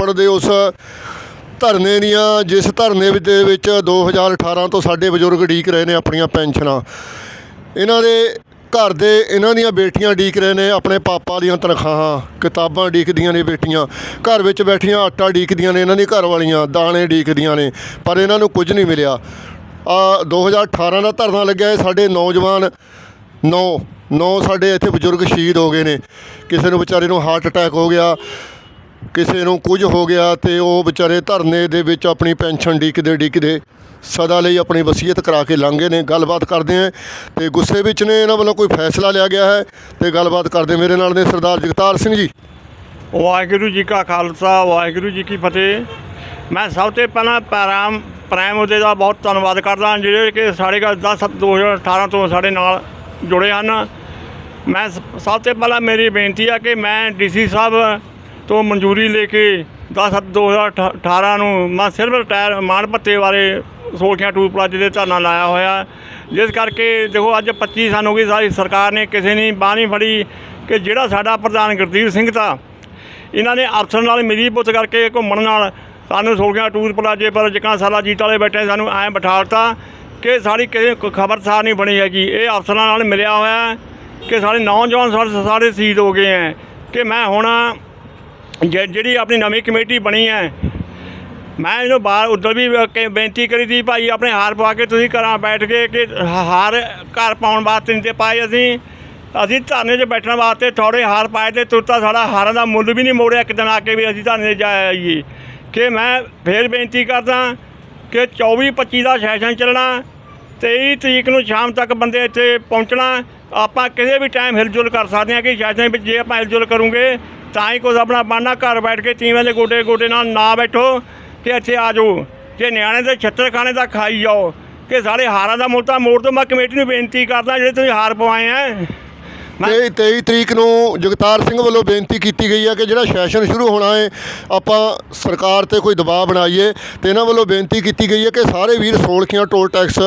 ਰੋਪੜ ਦੇ ਉਸ ਧਰਨੇ ਦੀਆਂ, ਜਿਸ ਧਰਨੇ ਵਿੱਚ- ਦੇ ਵਿੱਚ 2018 ਤੋਂ ਸਾਡੇ ਬਜ਼ੁਰਗ ਢੀਕ ਰਹੇ ਨੇ ਆਪਣੀਆਂ ਪੈਨਸ਼ਨਾਂ। ਇਹਨਾਂ ਦੇ ਘਰ ਦੇ ਇਹਨਾਂ ਦੀਆਂ ਬੇਟੀਆਂ ਢੀਕ ਰਹੇ ਨੇ ਆਪਣੇ ਪਾਪਾ ਦੀਆਂ ਤਨਖਾਹਾਂ, ਕਿਤਾਬਾਂ ਢੀਕਦੀਆਂ ਨੇ ਬੇਟੀਆਂ। ਘਰ ਵਿੱਚ ਬੈਠੀਆਂ ਆਟਾ ਢੀਕਦੀਆਂ ਨੇ ਇਹਨਾਂ ਦੀ ਘਰ ਵਾਲੀਆਂ, ਦਾਣੇ ਢੀਕਦੀਆਂ ਨੇ, ਪਰ ਇਹਨਾਂ ਨੂੰ ਕੁਝ ਨਹੀਂ ਮਿਲਿਆ। ਆ 2018 ਦਾ ਧਰਨਾ ਲੱਗਿਆ ਇਹ ਸਾਡੇ ਨੌਜਵਾਨ ਨੌ ਨੌ ਸਾਡੇ ਇੱਥੇ ਬਜ਼ੁਰਗ ਸ਼ਹੀਦ ਹੋ ਗਏ ਨੇ। ਕਿਸੇ ਨੂੰ ਵਿਚਾਰੇ ਨੂੰ ਹਾਰਟ ਅਟੈਕ ਹੋ ਗਿਆ ਕਿਸੇ ਨੂੰ ਕੁਝ ਹੋ ਗਿਆ ਅਤੇ ਉਹ ਵਿਚਾਰੇ ਧਰਨੇ ਦੇ ਵਿੱਚ ਆਪਣੀ ਪੈਨਸ਼ਨ ਡੀਕਦੇ ਡੀਕਦੇ ਸਦਾ ਲਈ ਆਪਣੀ ਵਸੀਅਤ ਕਰਾ ਕੇ ਲੰਘੇ ਨੇ। ਗੱਲਬਾਤ ਕਰਦੇ ਆ ਤੇ ਗੁੱਸੇ ਵਿੱਚ ਨੇ, ਇਹਨਾਂ ਵੱਲੋਂ ਕੋਈ ਫੈਸਲਾ ਲਿਆ ਗਿਆ ਹੈ ਤੇ ਗੱਲਬਾਤ ਕਰਦੇ ਮੇਰੇ ਨਾਲ ਨੇ ਸਰਦਾਰ ਜਗਤਾਰ ਸਿੰਘ ਜੀ। ਵਾਹਿਗੁਰੂ ਜੀ ਕਾ ਖਾਲਸਾ, ਵਾਹਿਗੁਰੂ ਜੀ ਕੀ ਫਤਿਹ। ਮੈਂ ਸਭ ਤੋਂ ਪਹਿਲਾਂ ਪ੍ਰਾਮ ਪ੍ਰਾਈਮ ਉਹਦੇ ਦਾ ਬਹੁਤ ਧੰਨਵਾਦ ਕਰਦਾ ਜਿਹੜੇ ਕਿ ਸਾਡੇ ਕੋਲ 10 ਸੱਤ 2018 ਤੋਂ ਸਾਡੇ ਨਾਲ ਜੁੜੇ ਹਨ। ਮੈਂ ਸ- ਸਭ ਤੋਂ ਪਹਿਲਾਂ ਮੇਰੀ ਬੇਨਤੀ ਆ ਕਿ ਮੈਂ ਡੀਸੀ ਸਾਹਿਬ ਤੋਂ ਮਨਜ਼ੂਰੀ ਲੈ ਕੇ 10 ਸੱਤ 2018 ਨੂੰ ਮੈਂ ਸਿਰਫ ਰਿਟਾਇਰ ਮਾਣ ਭੱਤੇ ਬਾਰੇ ਸੋਖਿਆ ਟੂਲ ਪਲਾਜ਼ੇ ਦੇ ਧਰਨਾ ਲਾਇਆ ਹੋਇਆ। ਜਿਸ ਕਰਕੇ ਦੇਖੋ ਅੱਜ 25 ਸਾਲ ਹੋ ਗਏ ਸਾਡੀ ਸਰਕਾਰ ਨੇ ਕਿਸੇ ਨੇ ਬਾਂਹ ਨਹੀਂ ਫੜੀ ਕਿ ਜਿਹੜਾ ਸਾਡਾ ਪ੍ਰਧਾਨ ਗੁਰਦੀਪ ਸਿੰਘ ਤਾਂ ਇਹਨਾਂ ਨੇ ਅਫਸਰ ਨਾਲ ਮਿਲੀ ਪੁੱਤ ਕਰਕੇ ਘੁੰਮਣ ਨਾਲ। ਸਾਨੂੰ ਸੋਲਗਿਆ ਟੂਲ ਪਲਾਜੇ ਪਰ ਜਿਕਾਂ ਸਾਲਾ ਜੀਤ ਵਾਲੇ ਬੈਠੇ ਸਾਨੂੰ ਐਂ ਬਿਠਾਲਤਾ ਕਿ ਸਾਡੀ ਕਿਸੇ ਖਬਰਸਾਰ ਨਹੀਂ ਬਣੀ ਹੈਗੀ। ਇਹ ਅਫਸਰਾਂ ਨਾਲ ਮਿਲਿਆ ਹੋਇਆ ਕਿ ਸਾਡੇ ਨੌਜਵਾਨ ਸਾਡੇ ਸਾਰੇ ਸ਼ਹੀਦ ਹੋ ਗਏ ਹੈ ਕਿ ਮੈਂ ਹੁਣ ਜਿਹੜੀ ਆਪਣੀ ਨਵੀਂ ਕਮੇਟੀ ਬਣੀ ਹੈ। ਮੈਂ ਇਹਨੂੰ ਬਾਹਰ ਉੱਧਰ ਵੀ ਬੇਨਤੀ ਕਰੀ ਦੀ, ਭਾਈ, ਆਪਣੇ ਹਾਰ ਪਵਾ ਕੇ ਤੁਸੀਂ ਘਰਾਂ ਬੈਠ ਕੇ ਕਿ ਹਾਰ ਘਰ ਪਾਉਣ ਵਾਸਤੇ ਨਹੀਂ ਤੇ ਪਾਏ ਅਸੀਂ ਅਸੀਂ ਧਰਨੇ 'ਚ ਬੈਠਣ ਵਾਸਤੇ ਥੋੜੇ ਹਾਰ ਪਾਏ ਤੇ ਤੁਰਤਾ ਸਾਡਾ ਹਾਰਾਂ ਦਾ ਮੁੱਲ ਵੀ ਨਹੀਂ ਮੋੜਿਆ ਇੱਕ ਦਿਨ ਆ ਕੇ ਵੀ ਅਸੀਂ ਧਰਨੇ 'ਚ ਜਾ। ਆਈਏ ਕਿ ਮੈਂ ਫੇਰ ਬੇਨਤੀ ਕਰਦਾ ਕਿ 24 25 ਦਾ ਸੈਸ਼ਨ ਚੱਲਣਾ 23 ਤਰੀਕ ਨੂੰ ਸ਼ਾਮ ਤੱਕ ਬੰਦੇ ਇੱਥੇ ਪਹੁੰਚਣਾ। ਆਪਾਂ ਕਿਸੇ ਵੀ ਟਾਈਮ ਹਿਲਜੁਲ ਕਰ ਸਕਦੇ ਹਾਂ ਕਿ ਸੈਸ਼ਨ ਵਿੱਚ ਜੇ ਆਪਾਂ ਹਿਲਜੁਲ ਕਰੂੰਗੇ ਤਾਂ ਹੀ ਕੁਝ ਆਪਣਾ ਬਣਨਾ ਘਰ ਬੈਠ ਕੇ ਤੀਵੇਂ ਦੇ ਗੋਡੇ ਗੋਡੇ ਨਾਲ ਨਾ ਬੈਠੋ ਕਿ ਇੱਥੇ ਆ ਜਾਓ। ਜੇ ਨਿਆਣੇ ਦੇ ਛੱਤਰ ਖਾਣੇ ਦਾ ਖਾਈ ਜਾਓ, ਕਿ ਸਾਰੇ ਹਾਰਾਂ ਦਾ ਮੁੱਲ ਤਾਂ ਮੋੜ ਤੋਂ ਮੈਂ ਕਮੇਟੀ ਨੂੰ ਬੇਨਤੀ ਕਰਦਾ ਜਿਹੜੇ ਤੁਸੀਂ ਹਾਰ ਪਵਾਏ ਆ ਤੇ 23 ਤਰੀਕ ਨੂੰ ਜਗਤਾਰ ਸਿੰਘ ਵੱਲੋਂ ਬੇਨਤੀ ਕੀਤੀ ਗਈ ਹੈ ਕਿ ਜਿਹੜਾ ਸੈਸ਼ਨ ਸ਼ੁਰੂ ਹੋਣਾ ਹੈ ਆਪਾਂ ਸਰਕਾਰ ਤੇ ਕੋਈ ਦਬਾਅ ਬਣਾਈਏ ਤੇ ਇਹਨਾਂ ਵੱਲੋਂ ਬੇਨਤੀ ਕੀਤੀ ਗਈ ਹੈ ਕਿ ਸਾਰੇ ਵੀਰ ਸੋਲਖੀਆਂ ਟੋਲ ਟੈਕਸ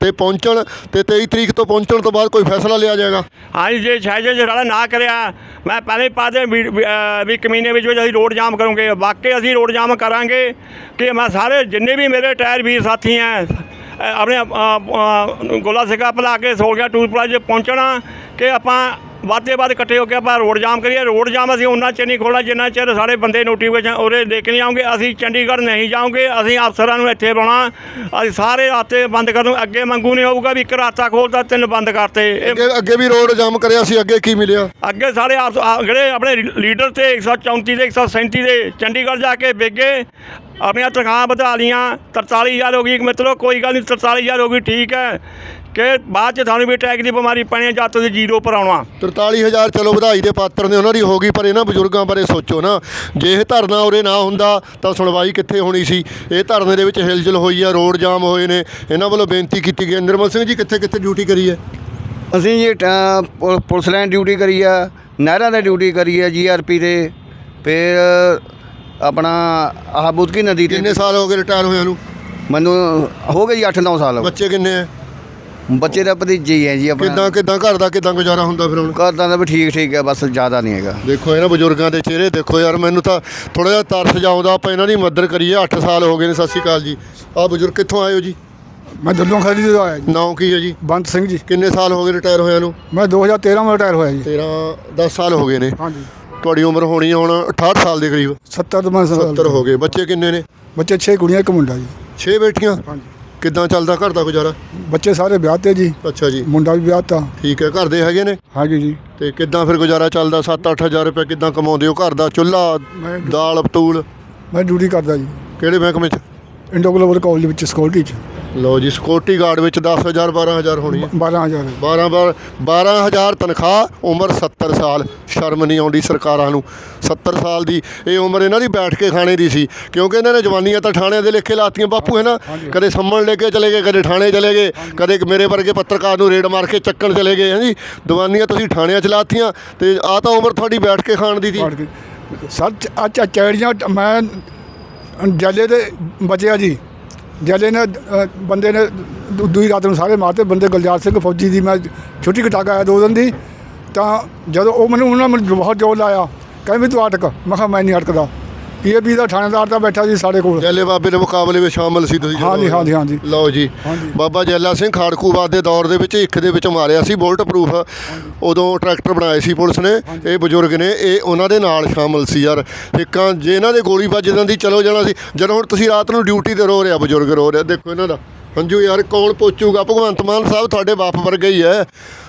ਤੇ ਪਹੁੰਚਣ ਤੇ 23 ਤਰੀਕ ਤੋਂ ਪਹੁੰਚਣ ਤੋਂ ਬਾਅਦ ਕੋਈ ਫੈਸਲਾ ਲਿਆ ਜਾਏਗਾ। ਹਾਂਜੀ ਜੇ ਸ਼ਾਇਦ ਜੇ ਰੌਲਾ ਨਾ ਕਰਿਆ ਮੈਂ ਪਹਿਲੇ ਹੀ ਪਾ ਦੇ ਵੀ ਕਮੀਨੇ ਵਿੱਚ ਵਿੱਚ ਅਸੀਂ ਰੋਡ ਜਾਮ ਕਰੂੰਗੇ। ਵਾਕਈ ਅਸੀਂ ਰੋਡ ਜਾਮ ਕਰਾਂਗੇ ਕਿ ਮੈਂ ਸਾਰੇ ਜਿੰਨੇ ਵੀ ਮੇਰੇ ਟਾਇਰ ਵੀਰ ਸਾਥੀ ਹੈ ਆਪਣੇ ਗੋਲਾ ਸਿੱਕਾ ਭਲਾ ਕੇ ਸੋ ਗਿਆ ਟੂਰ ਪਲਾਜ਼ੇ ਪਹੁੰਚਣਾ ਕਿ ਆਪਾਂ ਵਾਦੇ ਬਾਦ ਇਕੱਠੇ ਹੋ ਕੇ ਆਪਾਂ ਰੋਡ ਜਾਮ ਕਰੀਏ। ਰੋਡ ਜਾਮ ਅਸੀਂ ਉਹਨਾਂ ਚਿਰ ਨਹੀਂ ਖੋਲ੍ਹਣਾ ਜਿੰਨਾ ਚਿਰ ਸਾਡੇ ਬੰਦੇ ਨੋਟੀਫਿਕੇਸ਼ਨ ਉਹਦੇ ਦੇ ਕੇ ਨਹੀਂ ਆਉਂਗੇ। ਅਸੀਂ ਚੰਡੀਗੜ੍ਹ ਨਹੀਂ ਜਾਵਾਂਗੇ ਅਸੀਂ ਅਫਸਰਾਂ ਨੂੰ ਇੱਥੇ ਬੁਲਾਉਣਾ। ਅਸੀਂ ਸਾਰੇ ਰਾਸਤੇ ਬੰਦ ਕਰ ਦੂੰ ਅੱਗੇ ਮੰਗੂ ਨਹੀਂ ਹੋਊਗਾ ਵੀ ਇੱਕ ਰਾਸਤਾ ਖੋਲਦਾ ਤਿੰਨ ਬੰਦ ਕਰਤੇ। ਇਹ ਅੱਗੇ ਅੱਗੇ ਵੀ ਰੋਡ ਜਾਮ ਕਰਿਆ ਸੀ ਅੱਗੇ ਕੀ ਮਿਲਿਆ? ਅੱਗੇ ਸਾਰੇ ਆਪ- ਆ- ਜਿਹੜੇ ਆਪਣੇ ਲੀਡਰ ਤੇ 134 ਤੇ 137 ਦੇ ਚੰਡੀਗੜ੍ਹ ਜਾ ਕੇ ਵੇਗੇ ਆਪਣੀਆਂ ਤਨਖਾਹਾਂ ਵਧਾ ਲੀਆਂ 43000 ਹੋ ਗਈ। ਮਿੱਤਰੋ ਕੋਈ ਗੱਲ ਨਹੀਂ 43000 ਹੋ ਗਈ। ਠੀਕ ਹੈ। ਕਿ ਬਾਅਦ ਚ ਤੁਹਾਨੂੰ ਵੀ ਅਟੈਕ ਦੀ ਬਿਮਾਰੀ ਪੈਣੀ ਹੈ ਜਦ ਤੁਸੀਂ ਜ਼ੀਰੋ ਪਰ ਆਉਣਾ। 43000 ਚਲੋ ਵਧਾਈ ਦੇ ਪਾਤਰ ਨੇ ਉਹਨਾਂ ਦੀ ਹੋ ਗਈ ਪਰ ਇਹਨਾਂ ਬਜ਼ੁਰਗਾਂ ਬਾਰੇ ਸੋਚੋ ਨਾ। ਜੇ ਇਹ ਧਰਨਾ ਉਰੇ ਨਾ ਹੁੰਦਾ ਤਾਂ ਸੁਣਵਾਈ ਕਿੱਥੇ ਹੋਣੀ ਸੀ? ਇਹ ਧਰਨੇ ਦੇ ਵਿੱਚ ਹਿਲਜੁਲ ਹੋਈ ਆ ਰੋਡ ਜਾਮ ਹੋਏ ਨੇ। ਇਹਨਾਂ ਵੱਲੋਂ ਬੇਨਤੀ ਕੀਤੀ ਗਈ ਨਿਰਮਲ ਸਿੰਘ ਜੀ ਕਿੱਥੇ ਕਿੱਥੇ ਡਿਊਟੀ ਕਰੀ ਹੈ? ਅਸੀਂ ਜੀ ਪੁ- ਪੁਲਿਸ ਲਾਈਨ ਡਿਊਟੀ ਕਰੀ ਆ ਨਹਿਰਾਂ ਤੇ ਡਿਊਟੀ ਕਰੀ ਆ ਜੀਆਰਪੀ ਤੇ ਫਿਰ ਆਪਣਾ ਆਹ ਬੁਦਕੀ ਨਦੀ ਤੇ। ਕਿੰਨੇ ਸਾਲ ਹੋ ਗਏ ਰਿਟਾਇਰ ਹੋਇਆਂ ਨੂੰ? ਮੈਨੂੰ ਹੋ ਗਏ ਜੀ 8-9 ਸਾਲ। ਬੱਚੇ ਕਿੰਨੇ ਆ? ਬੱਚੇ ਦਾ ਭਤੀਜੇ ਹੀ ਹੈ ਜੀ ਆਪਣਾ। ਕਿੱਦਾਂ ਕਿੱਦਾਂ ਘਰ ਦਾ ਕਿੱਦਾਂ ਗੁਜ਼ਾਰਾ ਹੁੰਦਾ ਫਿਰ ਹੁਣ? ਕਰਦਾ ਤਾਂ ਵੀ ਠੀਕ ਠੀਕ ਹੈ ਬਸ ਜ਼ਿਆਦਾ ਨਹੀਂ ਹੈਗਾ। ਦੇਖੋ ਇਹਨਾਂ ਬਜ਼ੁਰਗਾਂ ਦੇ ਚਿਹਰੇ ਦੇਖੋ ਯਾਰ ਮੈਨੂੰ ਤਾਂ ਥੋੜਾ ਜਿਹਾ ਤਰਸ ਜਾਉਂਦਾ ਆਪਾਂ ਇਹਨਾਂ ਦੀ ਮਦਦ ਕਰੀਏ 8 ਸਾਲ ਹੋ ਗਏ ਨੇ ਸਤਿ ਸ਼੍ਰੀ ਅਕਾਲ ਜੀ। ਆਹ ਬਜ਼ੁਰਗ ਕਿੱਥੋਂ ਆਏ ਹੋ ਜੀ? ਮੈਂ ਦੱਲੋਂ ਖੜੀ ਤੋਂ ਆਇਆ ਜੀ। ਨਾਮ ਕੀ ਹੈ ਜੀ? ਬੰਤ ਸਿੰਘ ਜੀ। ਕਿੰਨੇ ਸਾਲ ਹੋ ਗਏ ਰਿਟਾਇਰ ਹੋਇਆਂ ਨੂੰ? ਮੈਂ 2013 ਵਿੱਚ ਰਿਟਾਇਰ ਹੋਇਆ ਜੀ। 13 10 ਸਾਲ ਹੋ ਗਏ ਨੇ। ਹਾਂਜੀ। ਤੁਹਾਡੀ ਉਮਰ ਹੋਣੀ ਹੈ ਹੁਣ 68 ਸਾਲ ਦੇ ਕਰੀਬ। 70 ਤੋਂ ਮੈਂ 70 ਹੋ ਗਏ। ਬੱਚੇ ਕਿੰਨੇ ਨੇ? ਬੱਚੇ 6 ਕੁੜੀਆਂ ਇੱਕ ਮੁੰਡਾ ਜੀ। 6 ਬੇਟੀਆਂ? ਹਾਂਜੀ। ਕਿੱਦਾਂ ਚੱਲਦਾ ਘਰ ਦਾ ਗੁਜ਼ਾਰਾ? ਬੱਚੇ ਸਾਰੇ ਵਿਆਹ ਤੇ ਜੀ। ਅੱਛਾ ਜੀ। ਮੁੰਡਾ ਵੀ ਵਿਆਹ ਤਾ। ਠੀਕ ਹੈ ਘਰ ਦੇ ਹੈਗੇ ਨੇ? ਹਾਂਜੀ ਜੀ। ਤੇ ਕਿੱਦਾਂ ਫਿਰ ਗੁਜ਼ਾਰਾ ਚੱਲਦਾ? 7-8000 ਰੁਪਏ ਕਿੱਦਾਂ ਕਮਾਉਂਦੇ ਹੋ ਘਰ ਦਾ? ਚੁੱਲ੍ਹਾ ਦਾਲ ਪਤੂਲ ਮੈਂ ਡਿਊਟੀ ਕਰਦਾ ਜੀ। ਕਿਹੜੇ ਮਹਿਕਮੇ 'ਚ? ਇੰਡੋ ਗਲੋਬਲ ਕਾਲਜ ਵਿੱਚ ਸਿਕਿਉਰਿਟੀ ਚ। ਲਓ ਜੀ ਸਿਕਿਉਰਿਟੀ ਗਾਰਡ ਵਿੱਚ 10000 12000 ਹੋਣੀ ਹੈ। 12000 12 ਬਾਰ 12000 ਤਨਖਾਹ ਉਮਰ 70 ਸਾਲ। ਸ਼ਰਮ ਨਹੀਂ ਆਉਂਦੀ ਸਰਕਾਰਾਂ ਨੂੰ। 70 ਸਾਲ ਦੀ ਇਹ ਉਮਰ ਇਹਨਾਂ ਦੀ ਬੈਠ ਕੇ ਖਾਣੇ ਦੀ ਸੀ। ਕਿਉਂਕਿ ਇਹਨਾਂ ਨੇ ਜਵਾਨੀਆਂ ਤਾਂ ਥਾਣਿਆਂ ਦੇ ਲੇਖੇ ਲਾਤੀਆਂ ਬਾਪੂ ਹੈ ਨਾ? ਕਦੇ ਸੰਮਣ ਲੈ ਕੇ ਚਲੇ ਗਏ ਕਦੇ ਥਾਣੇ ਚਲੇ ਗਏ ਕਦੇ ਮੇਰੇ ਵਰਗੇ ਪੱਤਰਕਾਰ ਨੂੰ ਰੇਡ ਮਾਰ ਕੇ ਚੱਕਣ ਚਲੇ ਗਏ ਹੈ ਜੀ? ਦਵਾਨੀਆਂ ਤੁਸੀਂ ਥਾਣਿਆਂ ਚ ਲਾਤੀਆਂ ਤੇ ਆ ਤਾਂ ਉਮਰ ਤੁਹਾਡੀ ਬੈਠ ਕੇ ਖਾਣ ਦੀ ਸੀ। ਸਰ ਅੱਛਾ ਚੈੜੀਆਂ ਮੈਂ ਜਲੇ ਦੇ ਬਚਿਆ ਜੀ। ਜਲੇ ਨੇ ਅ, ਬੰਦੇ ਨੇ ਦੂ- ਦੂਈ ਰਾਤ ਨੂੰ ਸਾਰੇ ਮਾਰਤੇ। ਬੰਦੇ ਗੁਲਜ਼ਾਰ ਸਿੰਘ ਫੌਜੀ ਦੀ ਮੈਂ ਛੁੱਟੀ ਕਟਾ ਕੇ ਆਇਆ ਦੋ ਦਿਨ ਦੀ। ਤਾਂ ਜਦੋਂ ਉਹ ਮੈਨੂੰ ਉਹਨਾਂ ਨੇ ਮੈਨੂੰ ਬਹੁਤ ਜ਼ੋਰ ਲਾਇਆ। ਕਹਿੰਦੇ ਵੀ ਤੂੰ ਅਟਕ ਮੈਂ ਕਿਹਾ ਮੈਂ ਨਹੀਂ ਅਟਕਦਾ ਪੀਏਪੀ ਦਾ ਥਾਣੇਦਾਰ ਤਾਂ ਬੈਠਾ ਜੀ ਸਾਡੇ ਕੋਲ। ਜੈਲੇ ਬਾਬੇ ਦੇ ਮੁਕਾਬਲੇ ਵਿੱਚ ਸ਼ਾਮਲ ਸੀ ਤੁਸੀਂ ਜਦੋਂ? ਹਾਂਜੀ, ਹਾਂਜੀ, ਹਾਂਜੀ। ਲਓ ਜੀ। ਬਾਬਾ ਜੈਲਾ ਸਿੰਘ ਖਾੜਕੂਬਾਦ ਦੇ ਦੌਰ ਦੇ ਵਿੱਚ ਇੱਕ ਦੇ ਵਿੱਚ ਮਾਰਿਆ ਸੀ ਬੁਲਟ ਪ੍ਰੂਫ। ਉਦੋਂ ਟਰੈਕਟਰ ਬਣਾਏ ਸੀ ਪੁਲਿਸ ਨੇ। ਇਹ ਬਜ਼ੁਰਗ ਨੇ ਇਹ ਉਹਨਾਂ ਦੇ ਨਾਲ ਸ਼ਾਮਲ ਸੀ ਯਾਰ। ਇੱਕਾਂ ਜੇ ਇਹਨਾਂ ਦੇ ਗੋਲੀ ਵੱਜ ਜਾਂਦੀ ਚਲੋ ਜਾਣਾ ਸੀ। ਜਦੋਂ ਹੁਣ ਤੁਸੀਂ ਰਾਤ ਨੂੰ ਡਿਊਟੀ ਤੇ ਰੋ ਰਿਹਾ ਬਜ਼ੁਰਗ ਰੋ ਰਿਹਾ ਦੇਖੋ ਇਹਨਾਂ ਦਾ। ਹੰਝੂ ਯਾਰ ਕੌਣ ਪੋਚੂਗਾ? ਭਗਵੰਤ ਮਾਨ ਸਾਹਿਬ ਤੁਹਾਡੇ ਬਾਪ ਵਰਗੇ ਹੀ ਹੈ।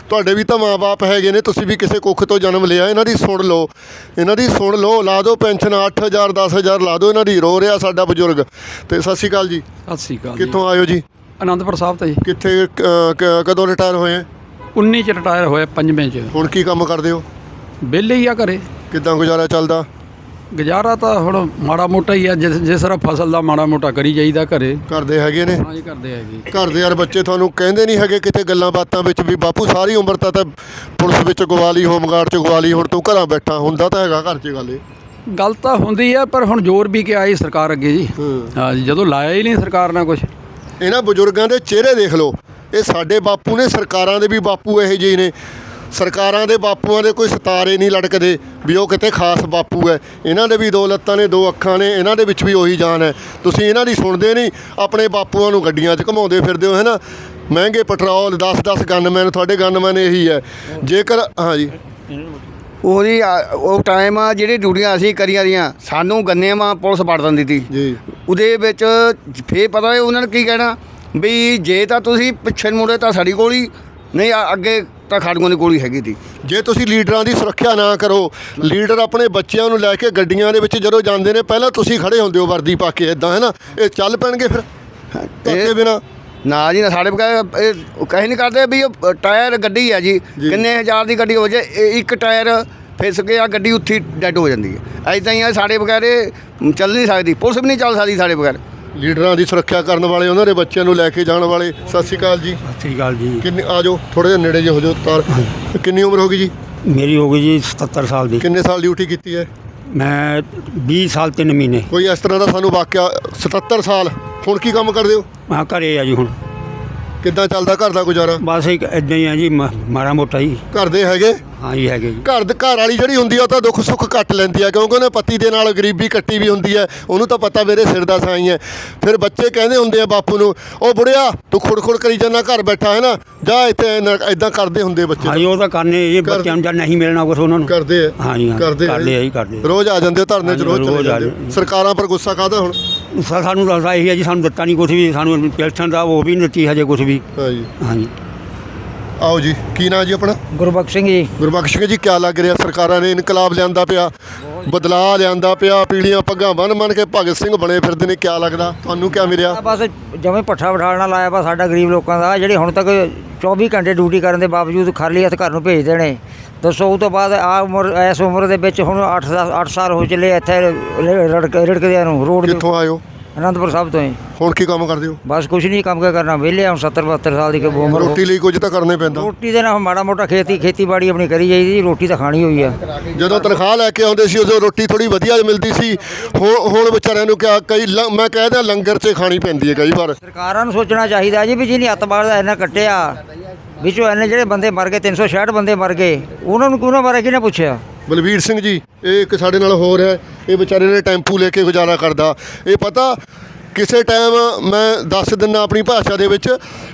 ਤੁਹਾਡੇ ਵੀ ਤਾਂ ਮਾਪੇ ਹੈਗੇ ਨੇ ਤੁਸੀਂ ਵੀ ਕਿਸੇ ਕੁੱਖ ਤੋਂ ਜਨਮ ਲਿਆ ਇਹਨਾਂ ਦੀ ਸੁਣ ਲਓ। ਇਹਨਾਂ ਦੀ ਸੁਣ ਲਓ ਲਾ ਦਿਓ ਪੈਨਸ਼ਨ 8000 10000 ਲਾ ਦਿਓ ਇਹਨਾਂ ਦੀ ਰੋ ਰਿਹਾ ਸਾਡਾ ਬਜ਼ੁਰਗ। ਤੇ ਸਤਿ ਸ਼੍ਰੀ ਅਕਾਲ ਜੀ। ਸਤਿ ਸ੍ਰੀ ਅਕਾਲ ਜੀ। ਕਿੱਥੋਂ ਆਇਓ ਜੀ? ਅਨੰਦਪੁਰ ਸਾਹਿਬ ਤੋਂ ਜੀ। ਕਿੱਥੇ ਕ- ਕ- ਕਦੋਂ ਰਿਟਾਇਰ ਹੋਏ ਆ? 19 ਚ ਰਿਟਾਇਰ ਹੋਏ ਪੰਜਵੇਂ ਚ। ਹੁਣ ਕੀ ਕੰਮ ਕਰਦੇ ਹੋ? ਵਿਹਲੇ ਹੀ ਆ ਘਰੇ। ਕਿੱਦਾਂ ਗੁਜ਼ਾਰਾ ਚੱਲਦਾ? ਗੁਜ਼ਾਰਾ ਤਾਂ ਹੁਣ ਮਾੜਾ ਮੋਟਾ ਹੀ ਆ ਜਿਸ ਜਿਸ ਤਰ੍ਹਾਂ ਫਸਲ ਦਾ ਮਾੜਾ ਮੋਟਾ ਕਰੀ ਜਾਈਦਾ ਘਰੇ। ਕਰਦੇ ਹੈਗੇ ਨੇ। ਹਾਂ ਜੀ ਕਰਦੇ ਹੈਗੇ। ਘਰ ਦੇ ਯਾਰ ਬੱਚੇ ਤੁਹਾਨੂੰ ਕਹਿੰਦੇ ਨਹੀਂ ਹੈਗੇ ਕਿਤੇ ਗੱਲਾਂ ਬਾਤਾਂ ਵਿੱਚ ਵੀ ਬਾਪੂ ਸਾਰੀ ਉਮਰ ਤਾਂ ਤਾਂ ਪੁਲਿਸ ਵਿੱਚ ਗਵਾਲੀ ਹੋਮਗਾਰਡ ਚ ਗਵਾਲੀ ਹੁਣ ਤੂੰ ਘਰਾਂ ਬੈਠਾ ਹੁੰਦਾ ਤਾਂ ਹੈਗਾ ਘਰ 'ਚ ਗੱਲ ਇਹ। ਗੱਲ ਤਾਂ ਹੁੰਦੀ ਆ ਪਰ ਹੁਣ ਜ਼ੋਰ ਵੀ ਕਿ ਆਈ ਸਰਕਾਰ ਅੱਗੇ ਜੀ। ਹਾਂ। ਜੀ ਜਦੋਂ ਲਾਇਆ ਹੀ ਨਹੀਂ ਸਰਕਾਰ ਨੇ ਕੁਝ ਇਹਨਾਂ ਬਜ਼ੁਰਗਾਂ ਦੇ ਚਿਹਰੇ ਦੇਖ ਲਓ ਇਹ ਸਾਡੇ ਬਾਪੂ ਨੇ ਸਰਕਾਰਾਂ ਦੇ ਵੀ ਬਾਪੂ ਇਹੋ ਜਿਹੇ ਨੇ। ਸਰਕਾਰਾਂ ਦੇ ਬਾਪੂਆਂ ਦੇ ਕੋਈ ਸਤਾਰੇ ਨਹੀਂ ਲਟਕਦੇ ਵੀ ਉਹ ਕਿਤੇ ਖਾਸ ਬਾਪੂ ਹੈ। ਇਹਨਾਂ ਦੇ ਵੀ ਦੋ ਲੱਤਾਂ ਨੇ ਦੋ ਅੱਖਾਂ ਨੇ ਇਹਨਾਂ ਦੇ ਵਿੱਚ ਵੀ ਉਹੀ ਜਾਨ ਹੈ। ਤੁਸੀਂ ਇਹਨਾਂ ਦੀ ਸੁਣਦੇ ਨਹੀਂ ਆਪਣੇ ਬਾਪੂਆਂ ਨੂੰ ਗੱਡੀਆਂ 'ਚ ਘਮਾਉਂਦੇ ਫਿਰਦੇ ਹੋ ਹੈ ਨਾ ਮਹਿੰਗੇ ਪੈਟਰੋਲ 10-10 ਗਨਮੈਨ ਤੁਹਾਡੇ ਗਨਮੈਨ ਇਹੀ ਹੈ। ਜੇਕਰ ਹਾਂਜੀ ਉਹਦੀ ਆ- ਉਹ ਟਾਈਮ ਆ ਜਿਹੜੀ ਡਿਊਟੀਆਂ ਅਸੀਂ ਕਰੀਆਂ ਦੀਆਂ ਸਾਨੂੰ ਗੰਨੇ ਮਾ ਪੁਲਿਸ ਵੜ ਦਿੰਦੀ ਸੀ। ਜੀ। ਉਹਦੇ ਵਿੱਚ ਫੇਰ ਪਤਾ ਹੈ ਉਹਨਾਂ ਨੇ ਕੀ ਕਹਿਣਾ ਵੀ ਜੇ ਤਾਂ ਤੁਸੀਂ ਪਿੱਛੇ ਨੂੰ ਮੁੜੇ ਤਾਂ ਸਾਡੀ ਗੋਲੀ ਨਹੀਂ ਆ- ਅੱਗੇ ਤਾਂ ਖਾੜੂਆਂ ਦੀ ਗੋਲੀ ਹੈਗੀ ਸੀ ਜੇ ਤੁਸੀਂ ਲੀਡਰਾਂ ਦੀ ਸੁਰੱਖਿਆ ਨਾ ਕਰੋ ਲੀਡਰ ਆਪਣੇ ਬੱਚਿਆਂ ਨੂੰ ਲੈ ਕੇ ਗੱਡੀਆਂ ਦੇ ਵਿੱਚ ਜਦੋਂ ਜਾਂਦੇ ਨੇ ਪਹਿਲਾਂ ਤੁਸੀਂ ਖੜੇ ਹੁੰਦੇ ਹੋ ਵਰਦੀ ਪਾ ਕੇ ਇਦਾਂ ਹੈ ਨਾ? ਇਹ ਚੱਲ ਪੈਣਗੇ ਫਿਰ? ਧੱਕੇ ਬਿਨਾ? ਨਾ ਜੀ ਨਾ ਸਾਡੇ ਬਗੈਰ ਇਹ ਕਹੇ ਨਹੀਂ ਕਰਦੇ ਵੀ ਇਹ ਟਾਇਰ ਗੱਡੀ ਹੈ ਜੀ। ਕਿੰਨੇ ਹਜ਼ਾਰ ਦੀ ਗੱਡੀ ਹੋ ਜੇ ਇਹ ਇੱਕ ਟਾਇਰ ਫਿਸ ਗਿਆ ਗੱਡੀ ਉੱਥੇ ਡੈੱਡ ਹੋ ਜਾਂਦੀ ਹੈ। ਐਦਾਂ ਹੀ ਆ ਸਾਡੇ ਬਗੈਰ ਚੱਲ ਨਹੀਂ ਸਕਦੀ ਪੁਲਿਸ ਵੀ ਨਹੀਂ ਚੱਲ ਸਕਦੀ ਸਾਡੇ ਬਗੈਰ। ਲੀਡਰਾਂ ਦੀ ਸੁਰੱਖਿਆ ਕਰਨ ਵਾਲੇ ਉਹਨਾਂ ਦੇ ਬੱਚਿਆਂ ਨੂੰ ਲੈ ਕੇ ਜਾਣ ਵਾਲੇ। ਸਤਿ ਸ਼੍ਰੀ ਅਕਾਲ ਜੀ। ਸਤਿ ਸ੍ਰੀ ਅਕਾਲ ਜੀ। ਕਿੰਨੇ ਆ ਜਾਓ ਥੋੜੇ ਜਿਹਾ ਨੇੜੇ ਜਿਹੇ ਹੋ ਜਾਓ ਤਾਰ। ਕਿੰਨੀ ਉਮਰ ਹੋ ਗਈ ਜੀ? ਮੇਰੀ ਹੋ ਗਈ ਜੀ 77 ਸਾਲ ਦੀ। ਕਿੰਨੇ ਸਾਲ ਡਿਊਟੀ ਕੀਤੀ ਹੈ? ਮੈਂ 20 ਸਾਲ 3 ਮਹੀਨੇ। ਕੋਈ ਇਸ ਤਰ੍ਹਾਂ ਦਾ ਸਾਨੂੰ ਵਾਕਿਆ 77 ਸਾਲ। ਹੁਣ ਕੀ ਕੰਮ ਕਰਦੇ ਹੋ? ਮੈਂ ਘਰੇ ਆ ਜੀ ਹੁਣ। ਕਿੱਦਾਂ ਚੱਲਦਾ ਘਰ ਦਾ ਗੁਜ਼ਾਰਾ? ਬਸ ਇੱਕ ਇਦਾਂ ਹੀ ਆ ਜੀ ਮ- ਮਾੜਾ ਮੋਟਾ ਹੀ। ਘਰ ਦੇ ਹੈਗੇ? ਹਾਂ ਜੀ ਹੈਗੇ ਜੀ। ਘਰ ਦੇ ਘਰ ਵਾਲੀ ਜਿਹੜੀ ਹੁੰਦੀ ਆ ਉਹ ਤਾਂ ਦੁੱਖ ਸੁੱਖ ਕੱਟ ਲੈਂਦੀ ਆ ਕਿਉਂਕਿ ਉਹਨੇ ਪਤੀ ਦੇ ਨਾਲ ਗਰੀਬੀ ਕੱਟੀ ਵੀ ਹੁੰਦੀ ਹੈ ਉਹਨੂੰ ਤਾਂ ਪਤਾ ਮੇਰੇ ਸਿਰ ਦਾ ਸਾਈ ਹੈ ਫਿਰ ਬੱਚੇ ਕਹਿੰਦੇ ਹੁੰਦੇ ਆ ਬਾਪੂ ਨੂੰ ਉਹ ਬੁੜਿਆ ਤੂੰ ਖੁੜ-ਖੁੜ ਕਰੀ ਜਾਂਦਾ ਘਰ ਬੈਠਾ ਹੈ ਨਾ ਜਾ ਇੱਥੇ ਇਦਾਂ ਕਰਦੇ ਹੁੰਦੇ ਬੱਚੇ ਹਾਂ ਜੀ ਉਹ ਤਾਂ ਕਰਨੇ ਜੀ ਬੱਚਿਆਂ ਨੂੰ ਜਦ ਨਹੀਂ ਮਿਲਣਾ ਕੁਛ ਉਹਨਾਂ ਨੂੰ। ਕਰਦੇ ਆ। ਹਾਂ ਜੀ ਹਾਂ ਕਰਦੇ ਆ ਕਰਦੇ ਆ ਜੀ ਕਰਦੇ ਰੋਜ਼ ਆ ਜਾਂਦੇ ਧਰਨੇ 'ਚ ਹਾਂਜੀ, ਰੋਜ਼ ਚਲੇ ਰੋਜ਼ ਆ ਜਾਂਦੇ। ਸਰਕਾਰਾਂ ਪਰ ਗੁੱਸਾ ਕਾਹਦਾ ਹੁਣ? ਸਾ- ਸਾਨੂੰ ਦੱਸਦਾ ਇਹੀ ਹੈ ਜੀ ਸਾਨੂੰ ਦਿੱਤਾ ਨਹੀਂ ਕੁਛ ਵੀ ਸਾਨੂੰ ਪੈਨਸ਼ਨ ਦਾ ਉਹ ਵੀ ਨਹੀਂ ਦਿੱਤੀ ਹਜੇ ਕੁਛ ਵੀ। ਹਾਂਜੀ ਹਾਂ ਜੀ। ਆਓ ਜੀ ਕੀ ਨਾਂ ਜੀ ਆਪਣਾ? ਗੁਰਬਖਸ਼ ਸਿੰਘ ਜੀ। ਗੁਰਬਖਸ਼ ਸਿੰਘ ਜੀ ਕਿਆ ਲੱਗ ਰਿਹਾ? ਸਰਕਾਰਾਂ ਨੇ ਇਨਕਲਾਬ ਲਿਆਂਦਾ ਪਿਆ ਬਦਲਾਅ ਲਿਆਂਦਾ ਪਿਆ ਪੀੜੀਆਂ ਪੱਗਾਂ ਬੰਨ ਬੰਨ ਕੇ ਭਗਤ ਸਿੰਘ ਬਣੇ ਫਿਰਦੇ ਨੇ ਕਿਆ ਲੱਗਦਾ? ਤੁਹਾਨੂੰ ਕਿਆ ਮਿਲਿਆ? ਬਸ ਜਵੇਂ ਪੱਠਾ ਬਿਠਾਲਣਾ ਲਾਇਆ ਵਾ ਸਾਡਾ ਗਰੀਬ ਲੋਕਾਂ ਦਾ ਜਿਹੜੇ ਹੁਣ ਤੱਕ 24 ਘੰਟੇ ਡਿਊਟੀ ਕਰਨ ਦੇ ਬਾਵਜੂਦ ਖਾਲੀ ਹੱਥ ਘਰ ਨੂੰ ਭੇਜਦੇ ਨੇ। ਦੱਸੋ ਉਹ ਤੋਂ ਬਾਅਦ ਆ ਉਮਰ ਇਸ ਉਮਰ ਦੇ ਵਿੱਚ ਹੁਣ 8 8 ਸਾਲ ਹੋ ਚੱਲੇ ਇੱਥੇ ਰੜਕ ਰੜਕਦਿਆਂ ਨੂੰ ਰੋਡ ਕਿੱਥੋਂ ਆਇਓ ਅਨੰਦਪੁਰ ਸਾਹਿਬ ਤੋਂ ਹੀ। ਹੁਣ ਕੀ ਕੰਮ ਕਰਦੇ ਹੋ? ਬਸ ਕੁਛ ਨਹੀਂ ਕੰਮ ਕਿਆ ਕਰਨਾ ਵਿਹਲੇ ਹੁਣ 70 72 ਸਾਲ ਦੀ ਉਮਰ ਹੋ ਰੋਟੀ ਲਈ ਕੁਝ ਤਾਂ ਕਰਨੇ ਪੈਂਦਾ। ਰੋਟੀ ਦੇ ਨਾਲ ਮਾੜਾ ਮੋਟਾ ਖੇਤੀ ਖੇਤੀਬਾੜੀ ਆਪਣੀ ਕਰੀ ਜਾਈਦੀ ਰੋਟੀ ਤਾਂ ਖਾਣੀ ਹੋਈ ਆ। ਜਦੋਂ ਤਨਖਾਹ ਲੈ ਕੇ ਆਉਂਦੇ ਸੀ ਉਦੋਂ ਰੋਟੀ ਥੋੜੀ ਵਧੀਆ ਮਿਲਦੀ ਸੀ। ਹੁਣ ਹੁਣ ਵਿਚਾਰਿਆਂ ਨੂੰ ਕਿਆ ਕਈ ਲ- ਮੈਂ ਕਹਿੰਦਾ ਲੰਗਰ 'ਚ ਖਾਣੀ ਪੈਂਦੀ ਹੈ ਕਈ ਵਾਰ। ਇਹ ਨੂੰ ਸੋਚਣਾ ਚਾਹੀਦਾ ਜੀ ਵੀ ਜਿਹਨੇ ਅੱਤਵਾਦ ਦਾ ਇੰਨਾ ਕੱਟਿਆ ਵਿੱਚੋਂ ਇੰਨੇ ਜਿਹੜੇ ਬੰਦੇ ਮਰ ਗਏ 366 ਬੰਦੇ ਮਰ ਗਏ ਉਹਨਾਂ ਨੂੰ ਕਿਉਂ ਬਾਰੇ ਕਿਹਨੇ ਪੁੱਛਿਆ? ਬਲਵੀਰ ਸਿੰਘ ਜੀ, ਇਹ ਇੱਕ ਸਾਡੇ ਨਾਲ ਹੋਰ ਹੈ, ਇਹ ਵਿਚਾਰੇ ਨੇ ਟੈਂਪੂ ਲੈ ਕੇ ਗੁਜ਼ਾਰਾ ਕਰਦਾ। ਇਹ ਪਤਾ, ਕਿਸੇ ਟਾਈਮ ਮੈਂ ਦੱਸ ਦਿੰਦਾ ਆਪਣੀ ਭਾਸ਼ਾ ਦੇ ਵਿੱਚ,